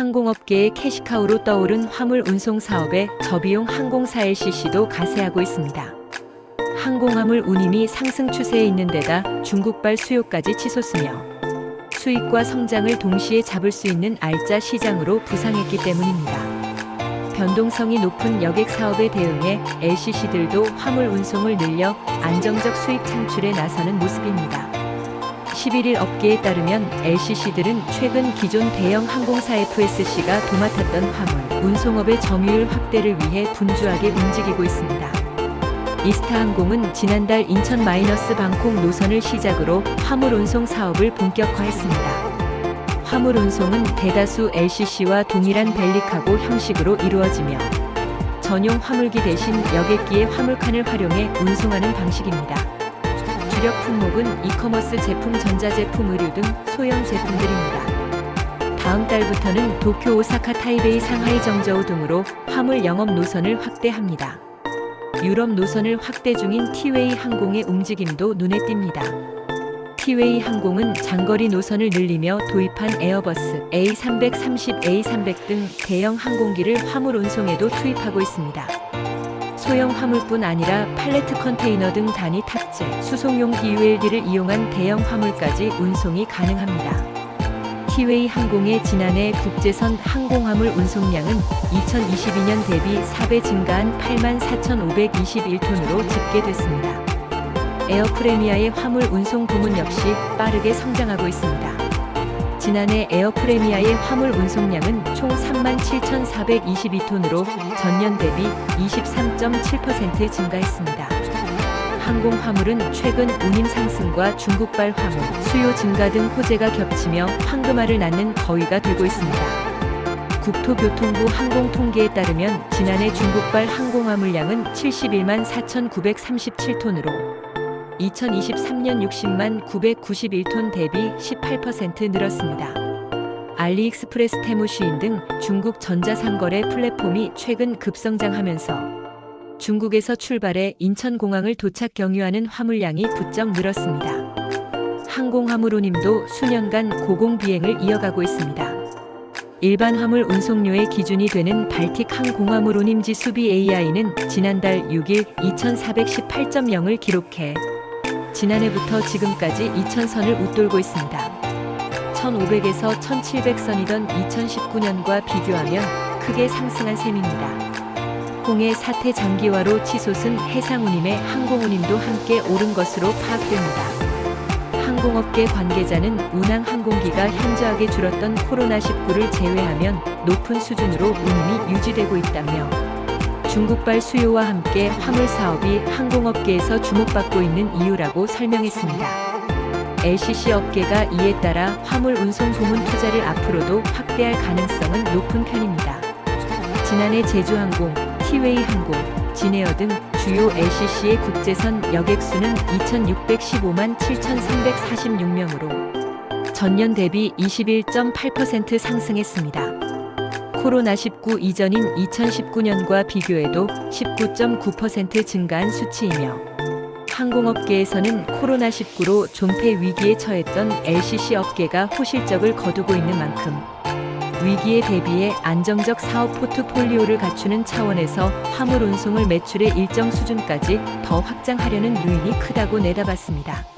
항공업계의 캐시카우로 떠오른 화물 운송 사업에 저비용 항공사 LCC도 가세하고 있습니다. 항공화물 운임이 상승 추세에 있는 데다 중국발 수요까지 치솟으며 수익과 성장을 동시에 잡을 수 있는 알짜 시장으로 부상했기 때문입니다. 변동성이 높은 여객 사업에 대응해 LCC들도 화물 운송을 늘려 안정적 수익 창출에 나서는 모습입니다. 11일 업계에 따르면 LCC들은 최근 기존 대형 항공사 FSC가 도맡았던 화물 운송업의 점유율 확대를 위해 분주하게 움직이고 있습니다. 이스타항공은 지난달 인천 마이너스 방콕 노선을 시작으로 화물 운송 사업을 본격화했습니다. 화물 운송은 대다수 LCC와 동일한 벨리카고 형식으로 이루어지며 전용 화물기 대신 여객기의 화물칸을 활용해 운송하는 방식입니다. 주력 품목은 이커머스 제품, 전자제품, 의류 등 소형 제품들입니다. 다음 달부터는 도쿄, 오사카, 타이베이, 상하이, 정저우 등으로 화물 영업 노선을 확대합니다. 유럽 노선을 확대 중인 티웨이 항공의 움직임도 눈에 띕니다. 티웨이 항공은 장거리 노선을 늘리며 도입한 에어버스 A330, A300 등 대형 항공기를 화물 운송에도 투입하고 있습니다. 소형 화물뿐 아니라 팔레트 컨테이너 등 단위 탑재, 수송용 BULD를 이용한 대형 화물까지 운송이 가능합니다. 티웨이 항공의 지난해 국제선 항공화물 운송량은 2022년 대비 4배 증가한 84,521톤으로 집계됐습니다. 에어프레미아의 화물 운송 부문 역시 빠르게 성장하고 있습니다. 지난해 에어프레미아의 화물 운송량은 총 37,422톤으로 전년 대비 23.7% 증가했습니다. 항공 화물은 최근 운임 상승과 중국발 화물 수요 증가 등 호재가 겹치며 황금알을 낳는 거위가 되고 있습니다. 국토교통부 항공통계에 따르면 지난해 중국발 항공화물량은 71만 4,937톤으로 2023년 60만 991톤 대비 18% 늘었습니다. 알리익스프레스 테무시인 등 중국 전자상거래 플랫폼이 최근 급성장하면서 중국에서 출발해 인천공항을 도착 경유하는 화물량이 부쩍 늘었습니다. 항공화물운임도 수년간 고공비행을 이어가고 있습니다. 일반 화물 운송료의 기준이 되는 발틱 항공화물 운임 지수 BAI는 지난달 6일 2418.0을 기록해 지난해부터 지금까지 2000선을 웃돌고 있습니다. 1500에서 1700선이던 2019년과 비교하면 크게 상승한 셈입니다. 홍해 사태 장기화로 치솟은 해상운임의 항공운임도 함께 오른 것으로 파악됩니다. 항공업계 관계자는 운항 항공기가 현저하게 줄었던 코로나19를 제외하면 높은 수준으로 운임이 유지되고 있다며 중국발 수요와 함께 화물 사업이 항공업계에서 주목받고 있는 이유라고 설명했습니다. LCC 업계가 이에 따라 화물 운송 부문 투자를 앞으로도 확대할 가능성은 높은 편입니다. 지난해 제주항공, 티웨이 항공, 진에어 등 주요 LCC의 국제선 여객 수는 2,615만 7,346명으로 전년 대비 21.8% 상승했습니다. 코로나19 이전인 2019년과 비교해도 19.9% 증가한 수치이며 항공업계에서는 코로나19로 존폐 위기에 처했던 LCC 업계가 호실적을 거두고 있는 만큼 위기에 대비해 안정적 사업 포트폴리오를 갖추는 차원에서 화물 운송을 매출의 일정 수준까지 더 확장하려는 요인이 크다고 내다봤습니다.